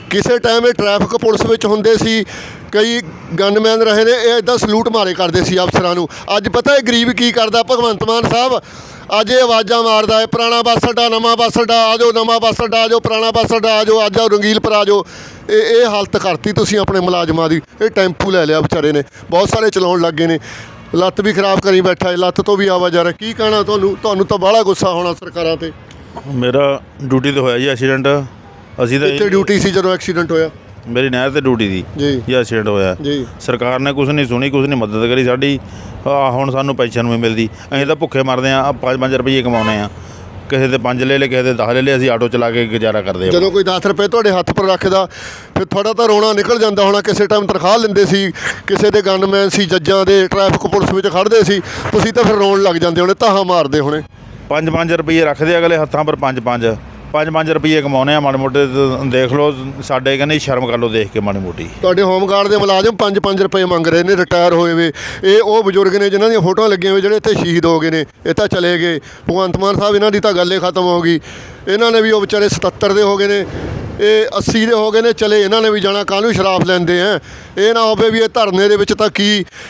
ਕਿਸੇ ਟਾਈਮ ਇਹ ਟ੍ਰੈਫਿਕ ਪੁਲਿਸ ਵਿੱਚ ਹੁੰਦੇ ਸੀ, ਕਈ ਗਨਮੈਨ ਰਹੇ ਨੇ, ਇਹ ਇਦਾਂ ਸਲੂਟ ਮਾਰੇ ਕਰਦੇ ਸੀ ਅਫਸਰਾਂ ਨੂੰ। ਅੱਜ ਪਤਾ ਇਹ ਗਰੀਬ ਕੀ ਕਰਦਾ, ਭਗਵੰਤ ਮਾਨ ਸਾਹਿਬ? ਅੱਜ ਇਹ ਆਵਾਜ਼ਾਂ ਮਾਰਦਾ ਹੈ, ਪੁਰਾਣਾ ਬੱਸ ਅੱਡਾ, ਨਵਾਂ ਬੱਸ ਅੱਡਾ, ਆ ਜਾਓ, ਨਵਾਂ ਬੱਸ ਅੱਡਾ, ਆ ਜਾਓ, ਪੁਰਾਣਾ ਬੱਸ ਅੱਡਾ, ਆ ਜਾਓ, ਅੱਜ ਆ ਰੰਗੀਲਪੁਰ ਆ ਜਾਓ। ਇਹ ਇਹ ਹਾਲਤ ਕਰਤੀ ਤੁਸੀਂ ਆਪਣੇ ਮੁਲਾਜ਼ਮਾਂ ਦੀ। ਇਹ ਟੈਂਪੂ ਲੈ ਲਿਆ ਵਿਚਾਰੇ ਨੇ। ਬਹੁਤ ਸਾਰੇ ਚਲਾਉਣ ਲੱਗੇ ਨੇ। ਲੱਤ ਵੀ ਖਰਾਬ ਕਰੀ ਬੈਠਾ ਹੈ ਲੱਤ ਤੋਂ ਵੀ ਆਵਾਜ਼ ਆ ਰਿਹਾ। ਕੀ ਕਹਿਣਾ ਤੁਹਾਨੂੰ? ਤੁਹਾਨੂੰ ਤਾਂ ਬਾਹਲਾ ਗੁੱਸਾ ਹੋਣਾ ਸਰਕਾਰਾਂ ਤੇ। ਮੇਰਾ ਡਿਊਟੀ ਤੇ ਹੋਇਆ ਜੀ ਐਕਸੀਡੈਂਟ। ਅਸੀਂ ਤਾਂ ਇੱਥੇ ਡਿਊਟੀ ਸੀ ਜਦੋਂ ਐਕਸੀਡੈਂਟ ਹੋਇਆ? ਮੇਰੀ ਨਹਿਰ ਤੇ ਡਿਊਟੀ ਦੀ ਜੀ। ਜੀ ਐਕਸੀਡੈਂਟ ਹੋਇਆ। ਜੀ। ਸਰਕਾਰ ਨੇ ਕੁਝ ਨਹੀਂ ਸੁਣੀ ਕੁਝ ਨਹੀਂ ਮਦਦ ਕਰੀ ਸਾਡੀ। ਆ ਹੁਣ ਸਾਨੂੰ ਪੈਨਸ਼ਨ ਵੀ ਮਿਲਦੀ। ਅਸੀਂ ਤਾਂ ਭੁੱਖੇ ਮਰਦੇ ਆ 5-5 ਰੁਪਏ ਕਮਾਉਨੇ ਆ ਕਿਸੇ ਦੇ 5 ਲੈ ਲੈ ਕਿਸੇ ਦੇ 10 ਲੈ ਲੈ ਅਸੀਂ ਆਟੋ ਚਲਾ ਕੇ ਗੁਜ਼ਾਰਾ ਕਰਦੇ ਜਦੋਂ ਕੋਈ 10 ਰੁਪਏ ਤੁਹਾਡੇ ਹੱਥ ਪਰ ਰੱਖਦਾ ਫਿਰ ਤੁਹਾਡਾ ਤਾਂ ਰੋਣਾ ਨਿਕਲ ਜਾਂਦਾ ਹੋਣਾ ਕਿਸੇ ਟਾਈਮ ਤਨਖਾਹ ਲੈਂਦੇ ਸੀ ਕਿਸੇ ਦੇ ਗਨਮੈਨ ਸੀ ਜੱਜਾਂ ਦੇ ਟ੍ਰੈਫਿਕ ਪੁਲਿਸ ਵਿੱਚ ਖੜਦੇ ਸੀ ਤੁਸੀਂ ਤਾਂ ਫਿਰ ਰੋਣ ਲੱਗ ਜਾਂਦੇ ਹੋਣੇ ਤਾਹਾਂ ਮਾਰਦੇ ਹੋਣੇ। 5-5 ਰੁਪਏ ਰੱਖਦੇ ਅਗਲੇ ਹੱਥਾਂ ਪਰ 5-5 5-5 ਰੁਪਏ ਕਮਾਉਂਦੇ ਆ ਮਾੜੇ ਮੋਟੇ ਤੇ ਦੇਖ ਲਓ, ਸਾਡੇ ਕਹਿੰਦੇ ਸ਼ਰਮ ਕਰ ਲਓ ਦੇਖ ਕੇ ਮਾੜੀ ਮੋਟੀ। ਤੁਹਾਡੇ ਹੋਮਗਾਰਡ ਦੇ ਮੁਲਾਜ਼ਮ 5-5 ਰੁਪਏ ਮੰਗ ਰਹੇ ਨੇ ਰਿਟਾਇਰ ਹੋਏ ਵੇ। ਇਹ ਉਹ ਬਜ਼ੁਰਗ ਨੇ ਜਿਨ੍ਹਾਂ ਦੀਆਂ ਫੋਟੋਆਂ ਲੱਗੀਆਂ ਹੋਏ ਜਿਹੜੇ ਇੱਥੇ ਸ਼ਹੀਦ ਹੋ ਗਏ ਨੇ, ਇਹ ਤਾਂ ਚਲੇ ਗਏ। ਭਗਵੰਤ ਮਾਨ ਸਾਹਿਬ, ਇਹਨਾਂ ਦੀ ਤਾਂ ਗੱਲ ਹੀ ਖਤਮ ਹੋ ਗਈ। ਇਹਨਾਂ ਨੇ ਵੀ ਉਹ ਵਿਚਾਰੇ 77 ਦੇ ਹੋ ਗਏ ਨੇ ਇਹ 80 ਦੇ ਹੋ ਗਏ ਨੇ ਚਲੇ ਇਹਨਾਂ ਨੇ ਵੀ ਜਾਣਾ ਕਾਹਨੂੰ ਸ਼ਰਾਬ ਲੈਂਦੇ ਆ? ਇਹ ਨਾ ਹੋਵੇ ਵੀ ਇਹ ਧਰਨੇ ਦੇ ਵਿੱਚ ਤਾਂ ਕੀ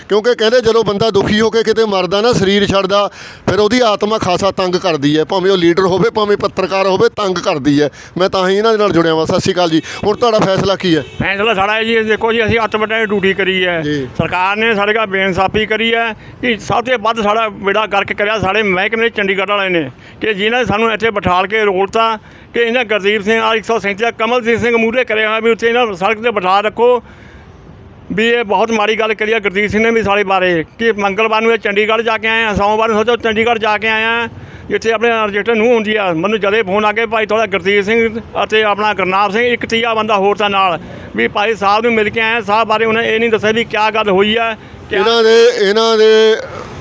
ਕਿਉਂਕਿ ਕਹਿੰਦੇ ਜਦੋਂ ਬੰਦਾ ਦੁਖੀ ਹੋ ਕੇ ਕਿਤੇ ਮਰਦਾ ਨਾ ਸਰੀਰ ਛੱਡਦਾ ਫਿਰ ਉਹਦੀ ਆਤਮਾ ਖਾਸਾ ਤੰਗ ਕਰਦੀ ਹੈ ਭਾਵੇਂ ਉਹ ਲੀਡਰ ਹੋਵੇ ਭਾਵੇਂ ਪੱਤਰਕਾਰ ਹੋਵੇ ਤੰਗ ਕਰਦੀ ਹੈ। ਮੈਂ ਤਾਂ ਹੀ ਇਹਨਾਂ ਦੇ ਨਾਲ ਜੁੜਿਆ ਵਾਂ। ਸਤਿ ਸ਼੍ਰੀ ਅਕਾਲ ਜੀ। ਹੁਣ ਤੁਹਾਡਾ ਫੈਸਲਾ ਕੀ ਹੈ? ਫੈਸਲਾ ਸਾਡਾ ਹੈ ਜੀ ਦੇਖੋ ਜੀ ਅਸੀਂ ਅੱਤ ਵੱਡੇ ਡਿਊਟੀ ਕਰੀ ਹੈ। ਸਰਕਾਰ ਨੇ ਸਾਡੇ ਕੋਲ ਬੇਇਨਸਾਫੀ ਕਰੀ ਹੈ ਕਿ ਸਭ ਤੋਂ ਵੱਧ ਸਾਡਾ ਬੇੜਾ ਗਰਕ ਕਰਿਆ ਸਾਡੇ ਮਹਿਕਮੇ ਚੰਡੀਗੜ੍ਹ ਵਾਲੇ ਨੇ। ਕਿ ਜਿਨ੍ਹਾਂ ਨੇ ਸਾਨੂੰ ਇੱਥੇ ਬਿਠਾਲ ਕੇ ਰੋਲਤਾ ਕਿ ਇਹਨਾਂ ਗੁਰਦੀਪ ਸਿੰਘ ਆ 137 ਦਾ ਕਮਲਜੀਤ ਸਿੰਘ ਮੂਹਰੇ ਕਰਿਆ ਹੋਇਆ ਵੀ ਉੱਥੇ ਇਹਨਾਂ ਸੜਕ ਤੇ ਬਿਠਾ ਰੱਖੋ। ਵੀ ਇਹ ਬਹੁਤ ਮਾੜੀ ਗੱਲ ਕਰੀ ਹੈ ਗੁਰਦੀਪ ਸਿੰਘ ਨੇ ਵੀ ਸਾਡੇ ਬਾਰੇ। ਕਿ ਮੰਗਲਵਾਰ ਨੂੰ ਇਹ ਚੰਡੀਗੜ੍ਹ ਜਾ ਕੇ ਆਏ ਆ, ਸੋਮਵਾਰ ਨੂੰ ਸੋਚੋ ਚੰਡੀਗੜ੍ਹ ਜਾ ਕੇ ਆਏ ਆ, ਜਿੱਥੇ ਆਪਣੇ ਰਜਿਸਟਰ ਨੂੰ ਹੁੰਦੀ ਆ। ਮੈਨੂੰ ਜਦੇ ਫੋਨ ਆ ਕੇ ਭਾਈ ਥੋੜਾ ਗੁਰਦੀਪ ਸਿੰਘ ਅਤੇ ਆਪਣਾ ਗੁਰਨਾਮ ਸਿੰਘ ਇੱਕ ਤੀਆ ਬੰਦਾ ਹੋਰ ਤਾਂ ਨਾਲ। ਵੀ ਭਾਈ ਸਾਹਿਬ ਨੂੰ ਮਿਲ ਕੇ ਆਏ ਸਾਹਿਬ ਬਾਰੇ ਉਹਨੇ ਇਹ ਨਹੀਂ ਦੱਸਿਆ ਵੀ ਕੀ ਗੱਲ ਹੋਈ ਆ ਇਹਨਾਂ ਦੇ ਇਹਨਾਂ ਦੇ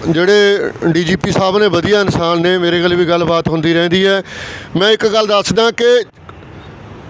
ਜਿਹੜੇ ਡੀਜੀਪੀ ਸਾਹਿਬ ਨੇ ਵਧੀਆ ਇਨਸਾਨ ਨੇ, ਮੇਰੇ ਕੋਲ ਵੀ ਗੱਲਬਾਤ ਹੁੰਦੀ ਰਹਿੰਦੀ ਹੈ। ਮੈਂ ਇੱਕ ਗੱਲ ਦੱਸਦਾ ਕਿ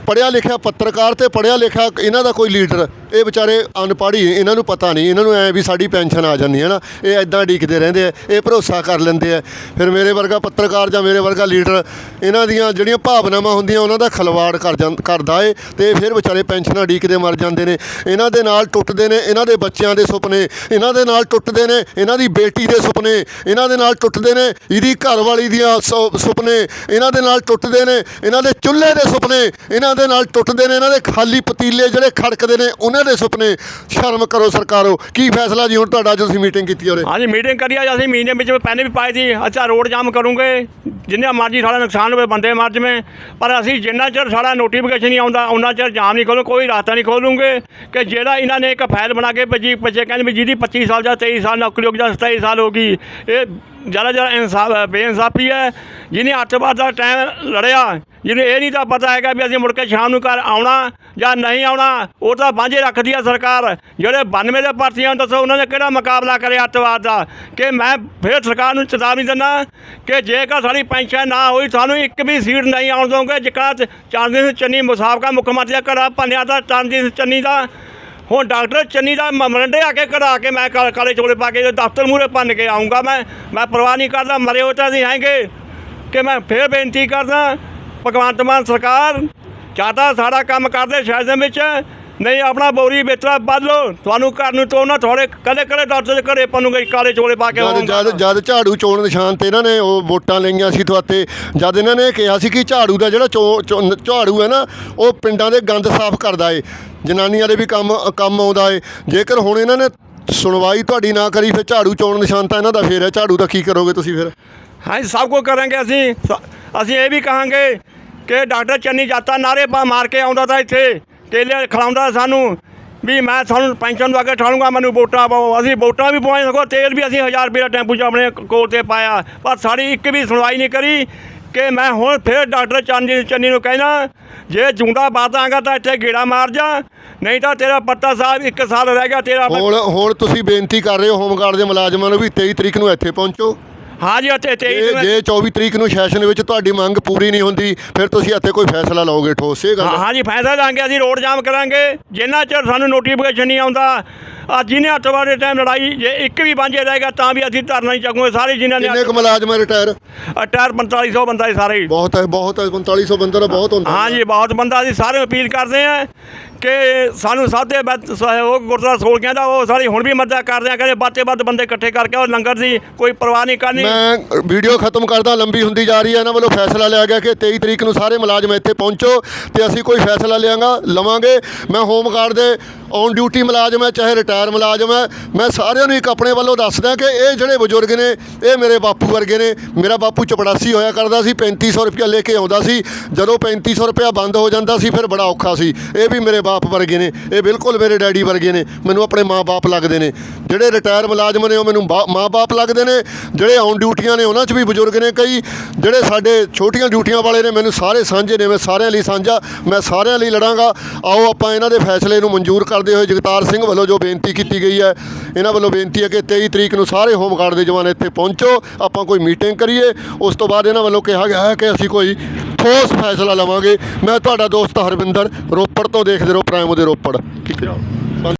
ਪੜਿਆ ਲਿਖਿਆ ਪੱਤਰਕਾਰ ਤੇ ਪੜਿਆ ਲਿਖਿਆ ਇਹਨਾਂ ਦਾ ਕੋਈ ਲੀਡਰ ਇਹ ਵਿਚਾਰੇ ਅਨਪੜ੍ਹ ਹੀ ਇਹਨਾਂ ਨੂੰ ਪਤਾ ਨਹੀਂ, ਇਹਨਾਂ ਨੂੰ ਐ ਵੀ ਸਾਡੀ ਪੈਨਸ਼ਨ ਆ ਜਾਂਦੀ ਹੈ ਨਾ, ਇਹ ਐਦਾਂ ਡੀਕਦੇ ਰਹਿੰਦੇ ਆ, ਇਹ ਭਰੋਸਾ ਕਰ ਲੈਂਦੇ ਆ। ਫਿਰ ਮੇਰੇ ਵਰਗਾ ਪੱਤਰਕਾਰ ਜਾਂ ਮੇਰੇ ਵਰਗਾ ਲੀਡਰ, ਇਹਨਾਂ ਦੀਆਂ ਜਿਹੜੀਆਂ ਭਾਵਨਾਵਾਂ ਹੁੰਦੀਆਂ, ਉਹਨਾਂ ਦਾ ਖਲਵਾੜ ਕਰ ਜਾਂ, ਕਰਦਾ ਏ, ਤੇ ਫਿਰ ਵਿਚਾਰੇ ਪੈਨਸ਼ਨਾਂ ਡੀਕਦੇ ਮਰ ਜਾਂਦੇ ਨੇ। ਇਹਨਾਂ ਦੇ ਨਾਲ ਟੁੱਟਦੇ ਨੇ, ਇਹਨਾਂ ਦੇ ਬੱਚਿਆਂ ਦੇ ਸੁਪਨੇ, ਇਹਨਾਂ ਦੇ ਨਾਲ ਟੁੱਟਦੇ ਨੇ, ਇਹਨਾਂ ਦੀ ਬੇਟੀ ਦੇ ਸੁਪਨੇ, ਇਹਨਾਂ ਦੇ ਨਾਲ ਟੁੱਟਦੇ ਨੇ, ਇਹਦੀ ਘਰ ਵਾਲੀ ਦੀਆਂ ਸੁ- ਸੁਪਨੇ, ਇਹਨਾਂ ਦੇ ਨਾਲ ਟੁੱਟਦੇ ਨੇ, ਇਹਨਾਂ ਦੇ ਚੁੱਲ੍ਹੇ ਦੇ ਸੁਪਨੇ, ਇਹਨਾਂ ਦੇ ਨਾਲ ਟੁੱਟਦੇ ਨੇ, ਇਹਨਾਂ ਦੇ ਖਾਲੀ ਪਤੀਲੇ ਜਿਹੜੇ ਖੜਕਦੇ ਨੇ, ਉਹਨਾਂ ਦੇ ਸੁਪਨੇ, ਸ਼ਰਮ ਕਰੋ ਸਰਕਾਰੋ। ਕੀ ਫੈਸਲਾ ਜੀ ਹੁਣ ਤੁਹਾਡਾ ਜੋ ਤੁਸੀਂ ਮੀਟਿੰਗ ਕੀਤੀ ਉਰੇ ਹਾਂਜੀ ਮੀਟਿੰਗ ਕਰੀ ਆ ਅਸੀਂ, ਮਹੀਨੇ ਵਿੱਚ ਪਹਿਲੇ ਵੀ ਪਾਏ ਸੀ। ਅੱਛਾ ਰੋਡ ਜਾਮ ਕਰੂੰਗੇ। ਜਿੰਨਾ ਮਰਜ਼ੀ ਸਾਡਾ ਨੁਕਸਾਨ ਹੋਵੇ, ਬੰਦੇ ਮਰ ਜਵੇਂ। ਪਰ ਅਸੀਂ ਜਿੰਨਾ ਚਿਰ ਸਾਡਾ ਨੋਟੀਫਿਕੇਸ਼ਨ ਨਹੀਂ ਆਉਂਦਾ ਉਹਨਾਂ ਚਿਰ ਜਾਮ ਨਹੀਂ ਖੋਲੂ ਕੋਈ ਰਾਸਤਾ ਨਹੀਂ ਖੋਲੂਗੇ ਕਿ ਜਿਹੜਾ ਇਹਨਾਂ ਨੇ ਇੱਕ ਫਾਈਲ ਬਣਾ ਕੇ ਭੇਜੀ ਬੱਚੇ ਕਹਿੰਦੇ ਵੀ ਜਿਹਦੀ 25 ਸਾਲ ਜਾਂ 23 ਸਾਲ ਨੌਕਰੀ ਹੋ ਗਈ ਜਾਂ 27 ਸਾਲ ਹੋ ਗਈ, ਇਹ ਜ਼ਿਆਦਾ ਜ਼ਿਆਦਾ ਇਨਸਾਫ ਬੇਇਨਸਾਫੀ ਹੈ। ਜਿਹਨੇ ਅੱਤਵਾਦ ਦਾ ਟਾਈਮ ਲੜਿਆ, ਜਿਹਨੂੰ ਇਹ ਨਹੀਂ ਤਾਂ ਪਤਾ ਹੈਗਾ ਵੀ ਅਸੀਂ ਮੁੜ ਕੇ ਸ਼ਾਮ ਨੂੰ ਘਰ ਆਉਣਾ ਜਾਂ ਨਹੀਂ ਆਉਣਾ, ਉਹ ਤਾਂ ਬਾਂਝੇ ਰੱਖਦੀ ਆ ਸਰਕਾਰ। ਜਿਹੜੇ 92 ਦੇ ਭਰਤੀਆਂ ਦੱਸੋ, ਉਹਨਾਂ ਨੇ ਕਿਹੜਾ ਮੁਕਾਬਲਾ ਕਰਿਆ ਅੱਤਵਾਦ ਦਾ? ਕਿ ਮੈਂ ਫਿਰ ਸਰਕਾਰ ਨੂੰ ਚੇਤਾਵਨੀ ਦਿੰਦਾ ਕਿ ਜੇਕਰ ਸਾਡੀ ਪੈਨਸ਼ਨ ਨਾ ਹੋਈ, ਸਾਨੂੰ ਇੱਕ ਵੀ ਸੀਟ ਨਹੀਂ ਆਉਣ ਦੋਗੇ ਜਿਕਾ ਚਾਂਦੀ ਚੰਨੀ ਮੁਸਾਫਕਾ ਮੁੱਖ ਮੰਤਰੀ ਦਾ ਘੜਾ ਪੰਨਿਆ ਦਾ ਚਾਂਦੀ ਚੰਨੀ ਦਾ ਹੁਣ ਡਾਕਟਰ ਚੰਨੀ ਦਾ ਮਮਰੰਡੇ ਆ ਕੇ ਕਢਾ ਕੇ ਮੈਂ ਕਾਲੇ ਕਾਲੇ ਚੋਲੇ ਪਾ ਕੇ ਦਫ਼ਤਰ ਮੂਹਰੇ ਭੰਨ ਕੇ ਆਉਂਗਾ ਮੈਂ। ਮੈਂ ਪਰਵਾਹ ਨਹੀਂ ਕਰਦਾ ਮਰੇ ਹੋ ਤਾਂ ਅਸੀਂ ਹੈਂਗੇ ਕਿ ਮੈਂ ਫੇਰ ਬੇਨਤੀ ਕਰਦਾ ਭਗਵੰਤ ਮਾਨ ਸਰਕਾਰ ਚਾਹਤਾ ਸਾਡਾ ਕੰਮ ਕਰਦੇ ਸ਼ਹਿਰ ਦੇ ਵਿੱਚ ਨਹੀਂ ਆਪਣਾ ਬੋਰੀ ਵੇਚਣਾ ਬੰਦ ਲਓ। ਤੁਹਾਨੂੰ ਘਰ ਨੂੰ ਤੋੜਨਾ ਥੋੜੇ ਕਦੇ ਕਦੇ ਡਾਕਟਰ ਦੇ ਘਰੇ ਪੰਨੂਗੇ ਕਾਲੇ ਚੋਲੇ ਪਾ ਕੇ ਜਦ। ਜਦ ਜਦ ਝਾੜੂ ਚੋਣ ਨਿਸ਼ਾਨ ਤੇ ਇਹਨਾਂ ਨੇ ਉਹ ਵੋਟਾਂ ਲਈਆਂ ਸੀ ਤੁਹਾਤੇ ਜਦ ਇਹਨਾਂ ਨੇ ਕਿਹਾ ਸੀ ਕਿ ਝਾੜੂ ਦਾ ਜਿਹੜਾ ਝਾੜੂ ਹੈ ਨਾ ਉਹ ਪਿੰਡਾਂ ਦੇ ਗੰਦ ਸਾਫ਼ ਕਰਦਾ ਏ। ਜਨਾਨੀਆਂ ਦੇ ਵੀ ਕੰਮ ਕੰਮ ਆਉਂਦਾ ਏ। ਜੇਕਰ ਹੁਣ ਇਹਨਾਂ ਨੇ ਸੁਣਵਾਈ ਤੁਹਾਡੀ ਨਾ ਕਰੀ, ਫਿਰ ਝਾੜੂ ਚੋਣ ਨਿਸ਼ਾਨ ਤਾਂ ਇਹਨਾਂ ਦਾ ਫੇਰ ਹੈ। ਝਾੜੂ ਦਾ ਕੀ ਕਰੋਗੇ ਤੁਸੀਂ ਫਿਰ? ਹਾਂਜੀ ਸਭ ਕੁਝ ਕਰਾਂਗੇ ਅਸੀਂ। ਅਸੀਂ ਇਹ ਵੀ ਕਹਾਂਗੇ ਕਿ ਡਾਕਟਰ ਚੰਨੀ ਜਾਤਾ ਨਾਰੇ ਪਾ ਮਾਰ ਕੇ ਆਉਂਦਾ ਤਾਂ ਇੱਥੇ ਕੇਲੇ ਖਿਲਾਉਂਦਾ ਸਾਨੂੰ। ਵੀ ਮੈਂ ਤੁਹਾਨੂੰ ਪੈਨਸ਼ਨ ਦਵਾ ਕੇ ਠਾਲੂੰਗਾ ਮੈਨੂੰ ਵੋਟਾਂ ਪਾਓ। ਅਸੀਂ ਵੋਟਾਂ ਵੀ ਪਵਾਏ ਸਗੋਂ ਤੇਲ ਵੀ ਅਸੀਂ 1000 ਰੁਪਏ ਦਾ ਟੈਂਪੂ 'ਚ ਆਪਣੇ ਕੋਲ ਤੇ ਪਾਇਆ। ਪਰ ਸਾਡੀ ਇੱਕ ਵੀ ਸੁਣਵਾਈ ਨਹੀਂ ਕਰੀ। ਕਿ ਮੈਂ ਹੁਣ ਫਿਰ ਡਾਕਟਰ ਚੰਨੀ ਚੰਨੀ ਨੂੰ ਕਹਿਣਾ, ਜੇ ਜੂੰਦਾ ਬਾਤਾਂਗਾ ਤਾਂ ਇੱਥੇ ਗੇੜਾ ਮਾਰ ਜਾ, ਨਹੀਂ ਤਾਂ ਤੇਰਾ ਪੱਤਾ ਸਾਹਿਬ ਇੱਕ ਸਾਲ ਰਹਿ ਗਿਆ, ਤੇਰਾ ਹੁਣ ਹੁਣ ਤੁਸੀਂ ਬੇਨਤੀ ਕਰ ਰਹੇ ਹੋ ਹੋਮਗਾਰਡ ਦੇ ਮੁਲਾਜ਼ਮਾਂ ਨੂੰ ਵੀ 23 ਤਰੀਕ ਨੂੰ ਇੱਥੇ ਪਹੁੰਚੋ। ਹਾਂਜੀ ਜੇ 23 ਜੇ 24 ਤਰੀਕ ਨੂੰ ਸੈਸ਼ਨ ਵਿੱਚ ਤੁਹਾਡੀ ਮੰਗ ਪੂਰੀ ਨਹੀਂ ਹੁੰਦੀ ਫਿਰ ਤੁਸੀਂ ਇੱਥੇ ਕੋਈ ਫੈਸਲਾ ਲਓਗੇ ਠੋਸ ਇਹ ਗੱਲ ਹਾਂ ਹਾਂਜੀ ਫੈਸਲਾ ਲਾਂਗੇ ਅਸੀਂ ਰੋਡ ਜਾਮ ਕਰਾਂਗੇ। ਜਿੰਨਾ ਚਿਰ ਸਾਨੂੰ ਨੋਟੀਫਿਕੇਸ਼ਨ ਨਹੀਂ ਆਉਂਦਾ ਆ ਜਿਹਨੇ ਅੱਤਵਾਦ ਦੇ ਟਾਈਮ ਲੜਾਈ ਜੇ ਇੱਕ ਵੀ ਵਾਂਝੇ ਰਹੇਗਾ ਤਾਂ ਵੀ ਅਸੀਂ ਧਰਨਾ ਨਹੀਂ ਚੱਕੂਗੇ ਸਾਰੇ ਜਿਨ੍ਹਾਂ ਨੇ ਕਿੰਨੇ ਕੁ ਮੁਲਾਜ਼ਮ ਰਿਟਾਇਰ ਅਟਾਰ 4500 ਬੰਦਾ ਸੀ ਸਾਰੇ। ਹੀ। ਬਹੁਤ ਹੈ ਬਹੁਤ ਹੈ 4500 ਬੰਦਾ ਬਹੁਤ ਹੁੰਦਾ। ਹਾਂਜੀ ਬਹੁਤ ਬੰਦਾ ਅਸੀਂ ਸਾਰੇ ਅਪੀਲ ਕਰਦੇ ਆ ਕਿ ਸਾਨੂੰ ਸਾਦੇ ਸਹਿਯੋਗ ਗੁਰਦੁਆਰਾ ਸੋਲਕਿਆਂ ਦਾ, ਉਹ ਸਾਰੀ ਹੁਣ ਵੀ ਮਦਦ ਕਰ ਰਿਹਾ, ਕਹਿੰਦੇ ਵੱਧ ਤੋਂ ਵੱਧ ਬੰਦੇ ਇਕੱਠੇ ਕਰਕੇ, ਉਹ ਲੰਗਰ ਦੀ ਕੋਈ ਪਰਵਾਹ ਨਹੀਂ ਕਰਨੀ। ਮੈਂ ਵੀਡੀਓ ਖਤਮ ਕਰਦਾ, ਲੰਬੀ ਹੁੰਦੀ ਜਾ ਰਹੀ ਹੈ, ਇਹਨਾਂ ਵੱਲੋਂ ਫੈਸਲਾ ਲਿਆ ਗਿਆ ਕਿ 23 ਤਰੀਕ ਨੂੰ ਸਾਰੇ ਮੁਲਾਜ਼ਮ ਇੱਥੇ ਪਹੁੰਚੋ ਤੇ ਅਸੀਂ ਕੋਈ ਫੈਸਲਾ ਲਿਆਂਗਾ, ਲਵਾਂਗੇ। ਮੈਂ ਹੋਮਗਾਰਡ ਦੇ ਔਨ ਡਿਊਟੀ ਮੁਲਾਜ਼ਮ ਹੈ, ਚਾਹੇ ਰਿਟਾਇਰ ਮੁਲਾਜ਼ਮ ਹੈ, ਮੈਂ ਸਾਰਿਆਂ ਨੂੰ ਇੱਕ ਆਪਣੇ ਵੱਲੋਂ ਦੱਸਦਾ ਕਿ ਇਹ ਜਿਹੜੇ ਬਜ਼ੁਰਗ ਨੇ, ਇਹ ਮੇਰੇ ਬਾਪੂ ਵਰਗੇ ਨੇ। ਮੇਰਾ ਬਾਪੂ ਚਪੜਾਸੀ ਹੋਇਆ ਕਰਦਾ ਸੀ 3500 ਰੁਪਇਆ ਲੈ ਕੇ ਆਉਂਦਾ ਸੀ। ਜਦੋਂ 3500 ਰੁਪਇਆ ਬੰਦ ਹੋ ਜਾਂਦਾ ਸੀ, ਫਿਰ ਬੜਾ ਔਖਾ ਸੀ। ਇਹ ਵੀ ਮੇਰੇ ਬਾਪ ਵਰਗੇ ਨੇ, ਇਹ ਬਿਲਕੁਲ ਮੇਰੇ ਡੈਡੀ ਵਰਗੇ ਨੇ, ਮੈਨੂੰ ਆਪਣੇ ਮਾਂ-ਬਾਪ ਲੱਗਦੇ ਨੇ। ਜਿਹੜੇ ਰਿਟਾਇਰ ਮੁਲਾਜ਼ਮ ਨੇ, ਉਹ ਮੈਨੂੰ ਬਾ- ਮਾਂ-ਬਾਪ ਲੱਗਦੇ ਨੇ। ਜਿਹੜੇ ਔਨ ਡਿਊਟੀਆਂ ਨੇ, ਉਹਨਾਂ 'ਚ ਵੀ ਬਜ਼ੁਰਗ ਨੇ ਕਈ। ਜਿਹੜੇ ਸਾਡੇ ਛੋਟੀਆਂ ਡਿਊਟੀਆਂ ਵਾਲੇ ਨੇ, ਮੈਨੂੰ ਸਾਰੇ ਸਾਂਝੇ ਨੇ, ਮੈਂ ਸਾਰਿਆਂ ਲਈ ਸਾਂਝਾ, ਮੈਂ ਸਾਰਿਆਂ ਲਈ ਲੜਾਂਗਾ। ਆਓ ਆਪਾਂ ਇਹਨਾਂ ਦੇ ਫੈਸਲੇ ਨੂੰ ਮਨਜ਼ੂਰ ਕਰ ਕਰਦੇ ਹੋਏ ਜਗਤਾਰ ਸਿੰਘ ਵੱਲੋਂ ਜੋ ਬੇਨਤੀ ਕੀਤੀ ਗਈ ਹੈ, ਇਹਨਾਂ ਵੱਲੋਂ ਬੇਨਤੀ ਹੈ ਕਿ 23 ਤਰੀਕ ਨੂੰ ਸਾਰੇ ਹੋਮਗਾਰਡ ਦੇ ਜਵਾਨ ਇੱਥੇ ਪਹੁੰਚੋ, ਆਪਾਂ ਕੋਈ ਮੀਟਿੰਗ ਕਰੀਏ। ਉਸ ਤੋਂ ਬਾਅਦ ਇਹਨਾਂ ਵੱਲੋਂ ਕਿਹਾ ਗਿਆ ਹੈ ਕਿ ਅਸੀਂ ਕੋਈ ਠੋਸ ਫੈਸਲਾ ਲਵਾਂਗੇ। ਮੈਂ ਤੁਹਾਡਾ ਦੋਸਤ ਹਰਵਿੰਦਰ ਰੋਪੜ ਤੋਂ ਦੇਖਦੇ ਰਹੋ, ਪ੍ਰਾਈਮ ਦੇ ਰੋਪੜ। ਠੀਕ ਹੈ